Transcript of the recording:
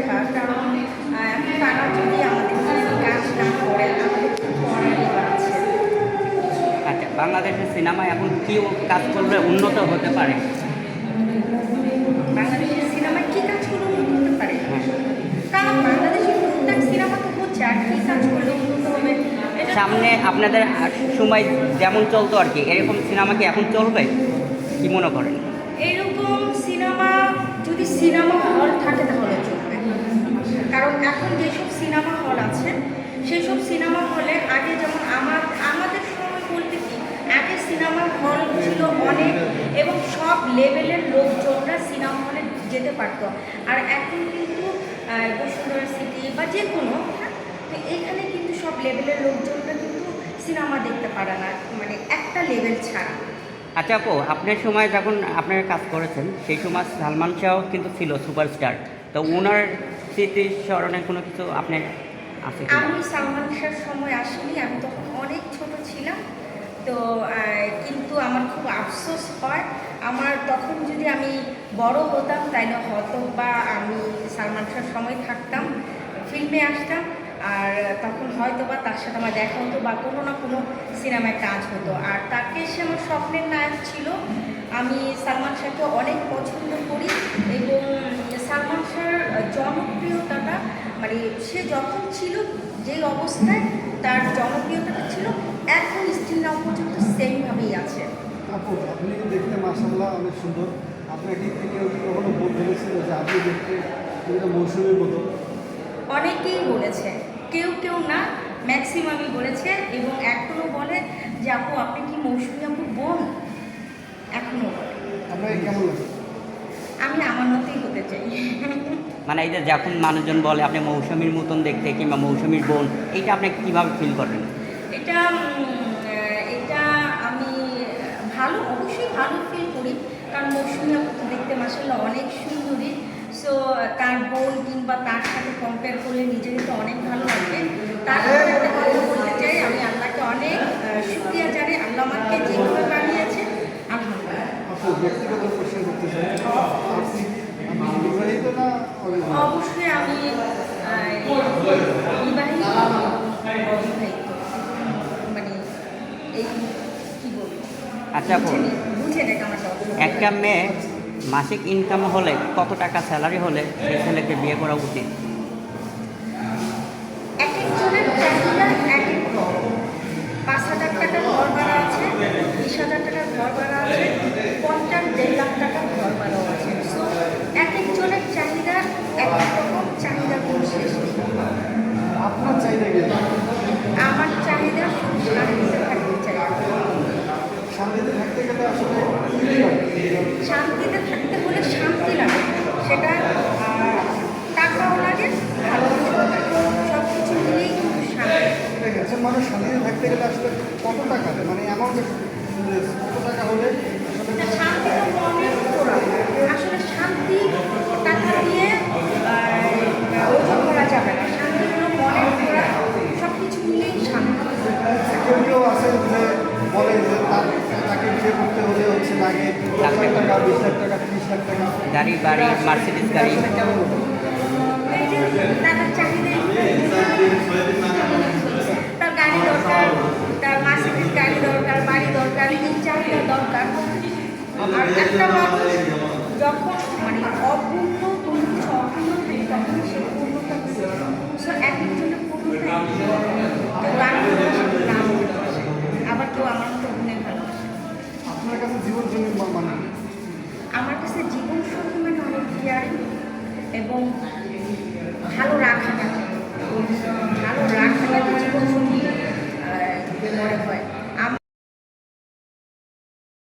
দেখা কারণ এখন তারা যদি আমাদের কাজ না করে আমাদের আছে। আচ্ছা বাংলাদেশের সিনেমা এখন কি কাজ করলে উন্নত হতে পারে? বাংলাদেশের সিনেমায় কী কাজগুলো উন্নত হতে পারে? হ্যাঁ। কারণ বাংলাদেশের সিনেমা তো হচ্ছে আর কী কাজ করলে উন্নত হবে সামনে আপনাদের সময় যেমন চলতো আর কি এরকম সিনেমা কি এখন চলবে? কি মনে করেন? এইরকম সিনেমা যদি সিনেমা হল থাকে তাহলে চলবে কারণ এখন যেসব সিনেমা হল আছে সেসব সিনেমা হলে আগে যেমন আমার, আমাদের সময় বলতে কি, আগে সিনেমা হল ছিল অনেক এবং সব লেভেলের লোকজনরা সিনেমা হলে যেতে পারতো। আর এখন কিন্তু বসুন্ধরা সিটি বা যে কোনো, তো এখানে কিন্তু সব লেভেলের লোকজনরা কিন্তু সিনেমা দেখতে পারে না মানে একটা লেভেল ছাড়া। আচ্ছা আপু, আপনার সময় যখন আপনারা কাজ করেছেন, সেই সময় সালমান শাহ কিন্তু ছিল সুপারস্টার। তো ওনার স্মৃতি স্মরণে কোনো কিছু আপনার আমি সালমান শাহর সময় আসিনি আমি তখন অনেক ছোট ছিলাম। তো কিন্তু আমার খুব আফসোস হয়। আমার তখন যদি আমি বড় হতাম তাইলে হয়তো বা আমি সালমান শাহর সময় থাকতাম ফিল্মে আসতাম। আর তখন হয়তো বা তার সাথে আমার দেখা হতো বা কোনো না কোনো সিনেমায় কাজ হতো। আর তাকে সে আমার স্বপ্নের নায়ক ছিল। আমি সালমান শাহকে অনেক পছন্দ করি এবং সালমান শাহর জনপ্রিয়তাটা মানে সে যখন ছিল যেই অবস্থায় তার জনপ্রিয়তাটা ছিল এখন স্টিল নাও পর্যন্ত সেমভাবেই আছে। আপু আপনি দেখতে মাসাল্লাহ অনেক সুন্দর। আপনাকে কেউ কখনো বলেছিল যে আপনি দেখতে মৌসুমের মতো? অনেকেই বলেছে কেউ কেউ না ম্যাক্সিমামই বলেছে এবং এখনও বলে যে আপু আপনি কি মৌসুমি আপু বোন এখনও বলে আপনাকে কেমন লাগে আমি আমার মতোই হতে চাই। মানে এই যে যখন মানুষজন বলে আপনি মৌসুমীর মতন দেখতে কিংবা মৌসুমীর বোন এইটা আপনি কীভাবে ফিল করেন? এটা এটা আমি ভালো অবশ্যই ভালো ফিল করি। কারণ মৌসুমী আপু তো দেখতে মাসাল্লাহ অনেক সুন্দরী। সো তার বোন কিংবা তার সাথে কম্পেয়ার করলে নিজের তো অনেক ভালো লাগে। তার একটা কথা বলতে চাই আমি আল্লাহকে অনেক শুক্রিয়া জানাই। আল্লাহ আমাকে যেভাবে বানিয়েছে আলহামদুলিল্লাহ আপু ব্যক্তিগত প্রশ্ন করতে চাই আপনি আপনি বিবাহিত না অবিবাহিত? অবশ্যই আমি আহ, বিবাহিত অবিবাহিত মানে এই কি বলব আচ্ছা আপু বুঝে নি- বুঝে দেখ আমার কথা। একটা মেয়ে মাসিক ইনকাম হলে কত টাকা স্যালারি হলে সেই ছেলেকে বিয়ে করা উচিত? চাহিদা পাঁচ হাজার টাকার ঘর ভাড়া আছে বিশ হাজার টাকার ঘর ভাড়া আছে পঞ্চাশ দেড় লাখ টাকার ঘর ভাড়াও আছে। সো এক একজনের চাহিদা এক এক রকম চাহিদার কোনো শেষ নেই। আপনার চাইলে মানুষ শান্তিতে থাকতে গেলে আসলে কত টাকা মানে অ্যামাউন্ট কত টাকা হলে আসলে শান্তি তো মনের তোরা আসলে শান্তি টাকা দিয়ে আহ, করা যাবে না। শান্তি মনের তোরা সব কিছু মিলেই শান্তি। কেউ কেউ আছে যে বলে যে তাকে বিয়ে করতে হলে হচ্ছে লাগে দশ লাখ টাকা বিশ লাখ টাকা তিরিশ লাখ টাকা। গাড়ি বাড়ি মার্সিডিস গাড়ি। টাকার চাহিদা তার গাড়ি দরকার তার মাসিকের গাড়ি দরকার বাড়ি দরকার এই চাহিদা দরকার আর একটা মানুষ যখন মানে অপূর্ণ কোনো কিছু অপূর্ণ থাকে তখন সে পূর্ণতা সো এক একজনের পূর্ণতা এক এক কেউ গান ভালোবাসে কেউ নাম ভালোবাসে আবার কেউ আমার মতো গুণে ভালোবাসে আপনার কাছে জীবন সঙ্গী মানে? আমার কাছে জীবন সঙ্গী মানে অনেক কেয়ারিং এবং ভালো রাখা ভালো রাখাটা জীবন সঙ্গী মনে হয়?